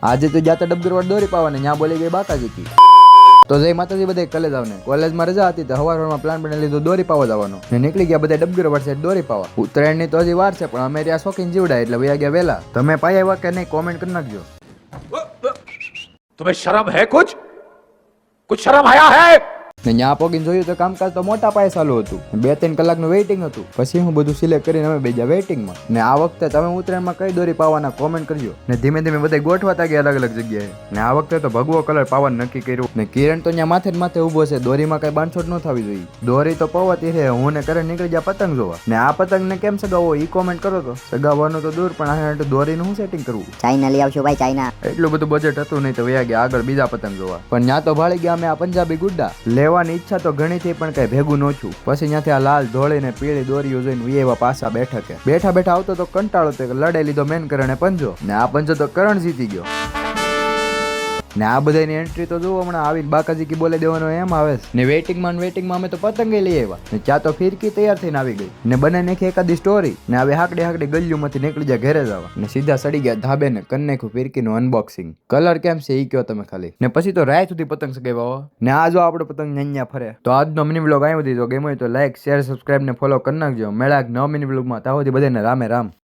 આજે તો જાતા ડબગરવાડ દોરી પાવાને ન્યા બોલી ગઈ બાકાજીથી તો જય માતાજી બધા કોલેજ આવને કોલેજમાં રજા હતી તો હવારમાં પ્લાન બની લીધો દોરી પાવા જવાનો ને નીકળી ગયા બધા ડબગરવાડ સાઈડ દોરી પાવા ઉત્તરાયણની તો હજી વાર છે પણ અમે ત્યાં શોખીન જીવડાય એટલે વયા ગયા વેલા તમે પાયા આવ્યા કે નહીં કોમેન્ટ કરી નાખજો તમે શરમ હે કુછ કુછ શરમ આયા હે ને ત્યાં પોગીને જોયું તો કામકાજ તો મોટા પાયે ચાલુ હતું. બે ત્રણ કલાકનું વેઇટિંગ હતું. પછી હું બધું સિલેક્ટ કરીને અમે બીજા વેઇટિંગમાં ને આ વખતે તમે ઉત્તરાયણમાં કઈ દોરી પાવાના કોમેન્ટ કર્યો ને ધીમે ધીમે બધા ગોઠવાતા ગયા અલગ અલગ જગ્યાએ. ને આ વખતે તો ભગવો કલર પાવાનું નક્કી કર્યું. ને કિરણ તો ત્યાં માથે જ માથે ઊભો છે. દોરીમાં કઈ બાંધછોડ ન થવી જોઈએ. દોરી તો પવાતી રહે. હું ને કરે નીકળી ગયા પતંગ જોવા. ને આ પતંગને કેમ સગાવો? ઈ કોમેન્ટ કરો તો. સગાવવાનું તો દૂર પણ આ દોરીનું શું સેટિંગ કરવું ચાઇના લઈ આવશો ભાઈ ચાઇના એટલું બધું બજેટ હતું નહીં તો વયા ગયા આગળ બીજા પતંગ જોવા. પણ ત્યાં તો ભાળી ગયા અમે આ પંજાબી ગુડ્ડા. લેવાની ઈચ્છા તો ઘણી થઈ પણ કઈ ભેગું નહોતું. પછી ત્યાંથી આ લાલ ધોળી ને પીળી દોરીઓ જોઈને વી એવા પાછા બેઠકે. બેઠા બેઠા આવતો તો કંટાળો તો લડે લીધો મેન કરણે પંજો. ને આ પંજો તો કરણ જીતી ગયો. ને આ બધાની એન્ટ્રી તો જુઓ, હમણાં આવી બાકાજી કી બોલે દેવાનો એમ આવે. ને વેટિંગમાં વેટિંગમાં અમે તો પતંગે લઈ આવ્યા. ને ચા તો ફિરકી તૈયાર થઈને આવી ગઈ. ને બને નાખી એકાદી સ્ટોરી ને હવે હાકડી હાકડી ગલ્યુમાંથી નીકળી જાય ઘરે જવા ને સીધા સડી ગયા ધાબે ને કરી નાખ્યું ફિરકીનું અનબોક્સિંગ કલર કેમ છે ઈ કયો તમે ખાલી? ને પછી તો રાય સુધી પતંગ સગાવ્યા ને આ જો આપણો પતંગ અહીંયા ફરે. તો આજનો મિની બ્લોગ આવ્યો દીધો ગેમ હોય તો લાઈક શેર સબસ્ક્રાઇબ ને ફોલો કરી નાખજો. મેળા નવ મિની બ્લોગમાં તાવથી બધાને રામે રામ.